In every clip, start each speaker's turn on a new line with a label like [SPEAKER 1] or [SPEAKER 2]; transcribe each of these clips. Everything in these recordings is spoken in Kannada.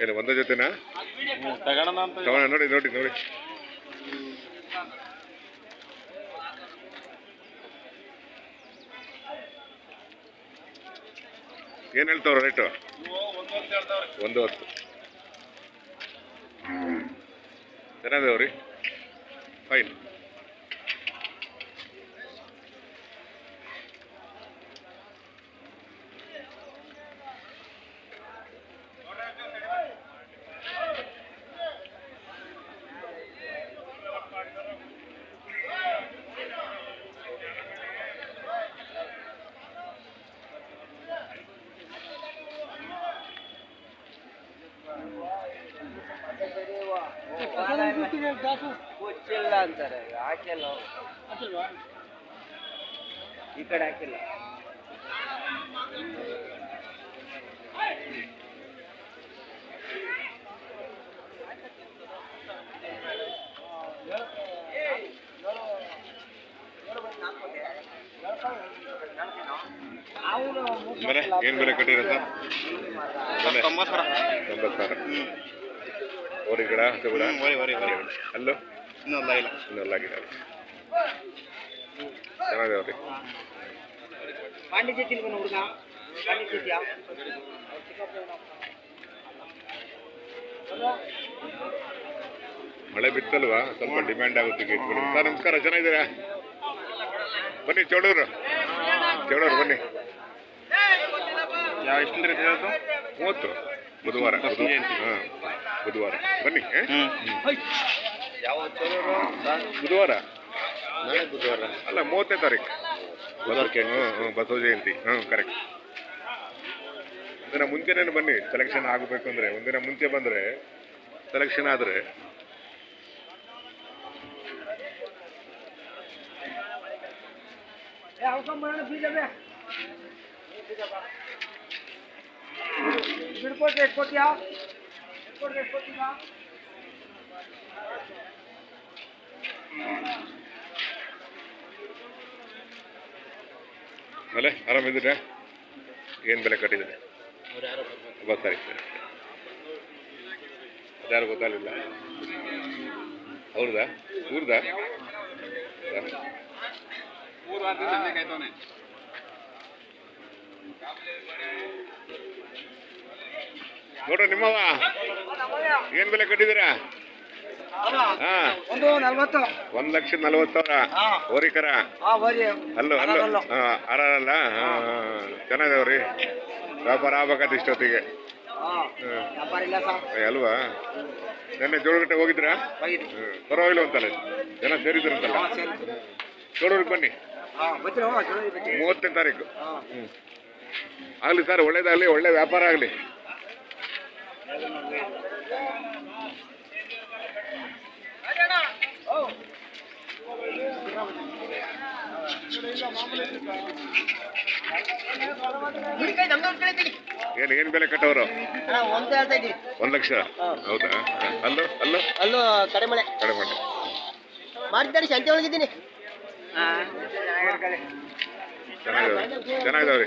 [SPEAKER 1] ಏನು ಒಂದೇ ಜೊತೆನಾ?
[SPEAKER 2] ತಗೋಣ
[SPEAKER 1] ನೋಡಿ ನೋಡಿ ನೋಡಿ. ಏನು ಹೇಳ್ತಾವ್ರ ರೇಟು ಒಂದು ಹತ್ತು ಚೆನ್ನಾಗಿದಾವ್ರಿ. ಫೈನ್
[SPEAKER 3] ಗೊತ್ತಿಲ್ಲ ಅಂತಾರೆ ಹಾಕಿಲ್ಲ ಈ ಕಡೆ ಹಾಕಿಲ್ಲ.
[SPEAKER 1] ಏನು ಬೆಲೆ ಕಟ್ಟಿರೋ ಸರ್
[SPEAKER 2] ತೊಂಬತ್ತು ಸಾವಿರ
[SPEAKER 1] ತೊಂಬತ್ತು ಸಾವಿರ ಓರಿ ಗಿಡ ಹಸು ಗಿಡ? ಅಲ್ಲೂ? ಚೆನ್ನಾಗಿದಾವ್ರಿ
[SPEAKER 3] ಪಾಂಡಿಚೇರಿ ತಿಳ್ಕೊಂಡು ಹುಡುಗ. ಪಾಂಡಿಚೇರಿಯಾ
[SPEAKER 1] ಮಳೆ ಬಿತ್ತಲ್ವಾ? ಸ್ವಲ್ಪ ಡಿಮ್ಯಾಂಡ್ ಆಗುತ್ತೆ ಗೇಟ್ ಸರ್ ನಮಸ್ಕಾರ ಚೆನ್ನಾಗಿದ್ದೀರಾ? ಬನ್ನಿ ಚೌಡೂರು ಚೌಡೂರು ಬನ್ನಿ.
[SPEAKER 2] ಯಾವ ಎಷ್ಟು
[SPEAKER 1] ಮೂವತ್ತು. ಬುಧವಾರ. ಹಾಂ. ಬುಧವಾರ. ಬನ್ನಿ ಬುಧವಾರ?
[SPEAKER 3] ನಾಳೆ ಬುಧವಾರ.
[SPEAKER 1] ಅಲ್ಲ ಮೂವತ್ತನೇ ತಾರೀಕು. ಹ್ಞೂ ಬಸವ ಜಯಂತಿ. ಹ್ಞೂ ಕರೆಕ್ಟ್ ಒಂದಿನ ಮುಂಚೆನೇ ಬನ್ನಿ ಸೆಲೆಕ್ಷನ್ ಆಗಬೇಕು ಅಂದರೆ. ಒಂದಿನ ಮುಂಚೆ ಬಂದರೆ ಸೆಲೆಕ್ಷನ್ ಆದರೆ.
[SPEAKER 3] ಬಿಡ್ಕೊಟ್ರೆ ಎಷ್ಟು ಕೊಟ್ಟಿಯಾ ಬಿಡ್ಕೊಟ್ರೆ ಎಷ್ಟು ಕೊಟ್ಟಿಯಾ
[SPEAKER 1] ಆಮೇಲೆ ಆರಾಮಿದ್ದೀರಾ ಏನು ಬೆಲೆ ಕಟ್ಟಿದ್ದೀರಿ? ತಾರೀಕು. ಅದ್ಯಾರು ಗೊತ್ತಾಗಲಿಲ್ಲ. ಅವ್ರದಾ ಇವ್ರದಾ ನೋಡ್ರಿ ನಿಮ್ಮವ ಏನ್ ಬೆಲೆ ಕಟ್ಟಿದ್ದೀರಾ? ಹಾ.
[SPEAKER 3] ಒಂದು ನಲ್ವತ್ತು
[SPEAKER 1] ಒಂದ್ ಲಕ್ಷ ನಲವತ್ತು ಸಾವಿರ
[SPEAKER 3] ಹಾ.
[SPEAKER 1] ಹೋರಿಕರ ಅಲ್ಲೋ ಅಲ್ಲೂ ಅರಲ್ಲ ಚೆನ್ನಾಗವ್ರಿ ವ್ಯಾಪಾರ ಆಗ್ಬೇಕಾದ ಇಷ್ಟೊತ್ತಿಗೆ. ಅಲ್ವಾ? ನೆನ್ನೆ ಜೋಳಗಟ್ಟೆ ಹೋಗಿದ್ರಾ? ಪರವಾಗಿಲ್ಲ ಅಂತಲ್ಲ. ಜನ ಸೇರಿದ್ರಂತಲ್ಲ ಜೋಳೂರಿಗೆ ಬನ್ನಿ. ಮೂವತ್ತನೇ ತಾರೀಕು. ಆಗಲಿ ಸರ್ ಒಳ್ಳೇದಾಗಲಿ ಒಳ್ಳೆ ವ್ಯಾಪಾರ ಆಗಲಿ. ಏನು ಏನ್ ಬೆಲೆ ಕಟ್ಟವರು
[SPEAKER 3] ಒಂದು
[SPEAKER 1] ಲಕ್ಷ? ಹೌದಾ? ಅಲ್ಲೋ ಅಲ್ಲೂ?
[SPEAKER 3] ಅಲ್ಲೂ ಕಡೆ ಮಳೆ.
[SPEAKER 1] ಕಡಿಮೆ ಮಾಡಿ
[SPEAKER 3] ಮಾಡ್ತಿದ್ದಾರೆ ಸಂತೆ ಒಳಗಿದ್ದೀನಿ ಬಾಂಡೆ
[SPEAKER 1] ಚೆನ್ನಾಗಿದಾವ್ರಿ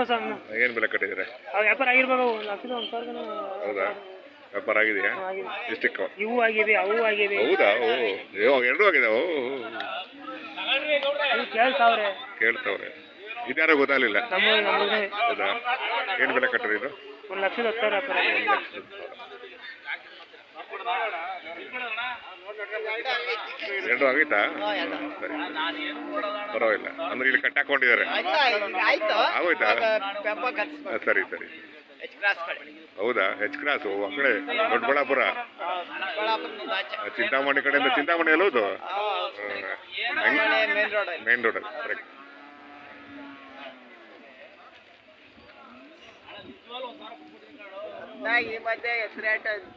[SPEAKER 4] ಹ್ಞೂ
[SPEAKER 1] ಏನು ಬೆಲೆ ಕಟ್ಟಿದ್ದೀರಾ?
[SPEAKER 4] ಅವು ವ್ಯಾಪಾರ ಆಗಿರ್ಬೋದು ಒಂದು ಒಂದು
[SPEAKER 1] ಹೌದಾ? ವ್ಯಾಪಾರ ಆಗಿದೆಯಾ?
[SPEAKER 4] ಆಗಿದೆ.
[SPEAKER 1] ಎಷ್ಟಕ್ಕೆ
[SPEAKER 4] ಇವು ಆಗಿವೆ ಅವು ಆಗಿವೆ.
[SPEAKER 1] ಹೌದಾ? ಓ ಎರಡು ಎರಡೂ
[SPEAKER 4] ಇವು ಕೇಳ್ತಾವ್ರೆ.
[SPEAKER 1] ಕೇಳ್ತಾವ್ರೆ. ಇದ್ಯಾರೋ ಗೊತ್ತಾಗಲಿಲ್ಲ.
[SPEAKER 4] ನಮ್ಮದೇ
[SPEAKER 1] ಹೌದಾ? ಏನು ಬೆಲೆ ಕಟ್ಟಿದ್ರು
[SPEAKER 4] ಒಂದು ಲಕ್ಷದ ಹತ್ತು ಸಾವಿರ ವ್ಯಾಪಾರ.
[SPEAKER 1] ಒಂದು ಲಕ್ಷದ ಎರಡು ಆಗೈತಾ ಸರಿ ಪರವಾಗಿಲ್ಲ ಅಂದ್ರೆ ಇಲ್ಲಿ ಕಟ್ಟಾಕೊಂಡಿದ್ದಾರೆ
[SPEAKER 3] ಆಯ್ತು
[SPEAKER 1] ಆಗೋಯ್ತಾ ಸರಿ ಸರಿ ಹೌದಾ ಹೆಚ್ ಕ್ರಾಸ್ ಆ ಕಡೆ ದೊಡ್ಡಬಳ್ಳಾಪುರ ಚಿಂತಾಮಣಿ ಕಡೆಯಿಂದ ಚಿಂತಾಮಣಿ ಎಲ್ಲ ಹೌದು
[SPEAKER 3] main road
[SPEAKER 1] main road correct
[SPEAKER 3] ಈ ಮಧ್ಯೆ ಹೆಸರು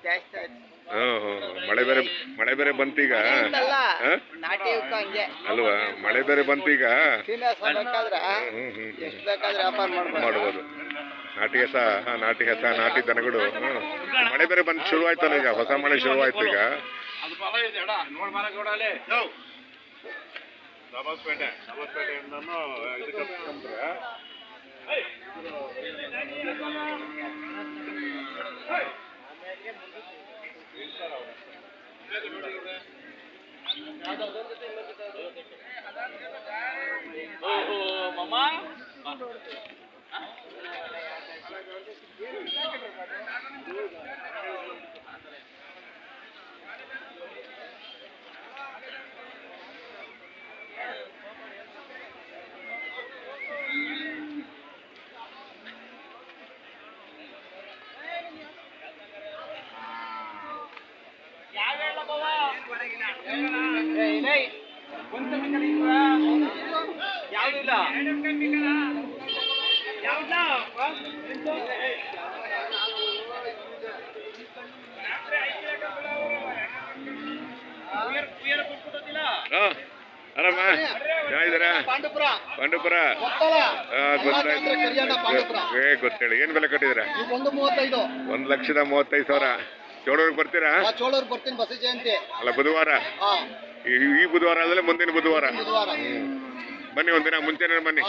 [SPEAKER 3] ಜಾಸ್ತಿ ಆಯ್ತು
[SPEAKER 1] ಹ್ಮ್ ಹಾಂ ಹ್ಮ್. ಮಳೆ ಬೇರೆ ಮಳೆ ಬೇರೆ ಬಂತೀಗ? ಹಾ?
[SPEAKER 3] ನಾಟಿ ಹಂಗೆ.
[SPEAKER 1] ಅಲ್ವಾ? ಮಳೆ ಬೇರೆ ಬಂತೀಗ?
[SPEAKER 3] ಸೀನಿಯರ್ಸ್ ಬೇಕಾದ್ರೆ
[SPEAKER 1] ಹ್ಮ್ ಹ್ಮ್
[SPEAKER 3] ಎಷ್ಟು ಬೇಕಾದ್ರೆ ವ್ಯಾಪಾರ ಮಾಡ್ಬೋದು.
[SPEAKER 1] ಮಾಡ್ಬೋದು. ನಾಟಿ ಹೆಸ ಹಾ, ನಾಟಿ ಹೆಸ ನಾಟಿ ದನಗಳು ಹ್ಮ್. ಮಳೆ ಬೇರೆ ಬಂದು ಶುರು ಆಯ್ತಲ್ಲ ಈಗ? ಹೊಸ ಮಳೆ ಶುರು ಆಯ್ತು ಈಗ?
[SPEAKER 2] ನವಾಸ್ಪೇಟೆ ನವಾಸ್ಪೇಟೆಯಿಂದನೂ ಇದಕ್ಕೆ ಹತ್ಕೊಂಡ್ರೆ
[SPEAKER 1] ಹಾ ಆರಾಮ?
[SPEAKER 3] ಪಾಂಡುಪುರ.
[SPEAKER 1] ಏ ಗೊತ್ತೇಳಿ ಏನು ಬೆಲೆ ಕಟ್ಟಿದ್ದೀರಾ?
[SPEAKER 3] ಒಂದ್
[SPEAKER 1] ಲಕ್ಷದ ಮೂವತ್ತೈದು ಸಾವಿರ. ಚೋಳೂರಿಗೆ ಬರ್ತೀರಾ?
[SPEAKER 3] ಚೋಳೂರ್ ಬರ್ತೀನಿ ಬಸ ಜಯಂತಿ.
[SPEAKER 1] ಅಲ್ಲ ಬುಧವಾರ? ಈ ಬುಧವಾರ ಅಲ್ಲ ಮುಂದಿನ ಬುಧವಾರ? ಬನ್ನಿ ಒಂದಿನ ಮುಂಚೆನೇ ಬನ್ನಿ.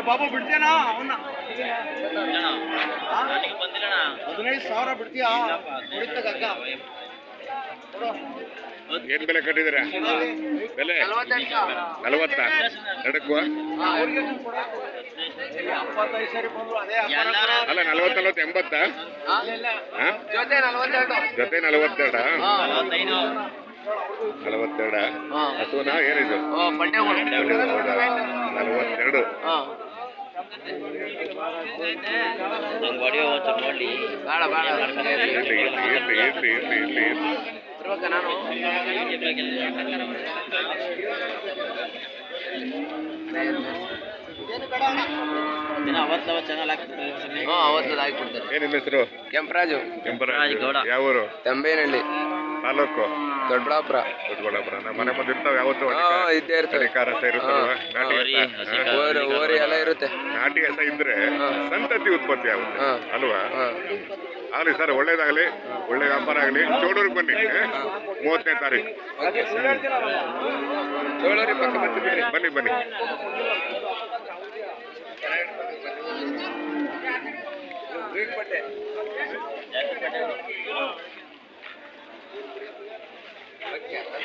[SPEAKER 2] ಏ ಬಾಬು ಬಿಡ್ತೇನಾ ಅವನ್ನ. ಹದಿನೈದು ಸಾವಿರ ಬಿಡ್ತೀಯಾ?
[SPEAKER 1] ಏನ್ ಬೆಲೆ ಕಟ್ಟಿದಿರ ಬೆಲೆ? ನಲವತ್ತ? ನಡಕುವ?
[SPEAKER 3] ಅಲ್ಲ ಸರಿ ಬಂದ್ರು
[SPEAKER 1] ಎಂಬತ್ತ?
[SPEAKER 3] ಜೊತೆ ನಲವತ್ತೆರಡ.
[SPEAKER 1] ನಲವತ್ತೆರಡ? ಎಂಬತ್ತಾ ಏನಿದು? ನಲವತ್ತೆರಡು.
[SPEAKER 3] ಏನ್
[SPEAKER 1] ನಿಮ್ಮ ಹೆಸರು
[SPEAKER 5] ಕೆಂಪರಾಜು
[SPEAKER 1] ಕೆಂಪರಾಜ್ ಯಾವ ಊರು
[SPEAKER 5] ತಂಬೇನಹಳ್ಳಿ
[SPEAKER 1] ತಾಲೂಕು.
[SPEAKER 5] ದೊಡ್ಡಬಳ್ಳಾಪುರ.
[SPEAKER 1] ದೊಡ್ಡಬಳ್ಳಾಪುರ. ಮನೆ ಮುಂದೆ ಇರ್ತಾವೆ ಯಾವತ್ತು
[SPEAKER 5] ಇದ್ದೇ ಇರ್ತದೆ.
[SPEAKER 1] ಖಾರ ಸೇರುತ್ತಲ್ವಾ ನಾಟಿ
[SPEAKER 5] ಓರಿ ಎಲ್ಲ ಇರುತ್ತೆ.
[SPEAKER 1] ನಾಟಿ ಹಸ ಇದ್ರೆ ಸಂತತಿ ಉತ್ಪತ್ತಿ ಆಗುತ್ತೆ. ಅಲ್ವಾ? ಆಗಲಿ ಸರ್ ಒಳ್ಳೇದಾಗಲಿ. ಒಳ್ಳೆ ವ್ಯಾಪಾರ ಆಗಲಿ. ಚೋಳೂರಿಗೆ ಬನ್ನಿ. ಮೂವತ್ತನೇ ತಾರೀಕು. ಬನ್ನಿ ಬನ್ನಿ. ಬಟ್ಟೆ. together.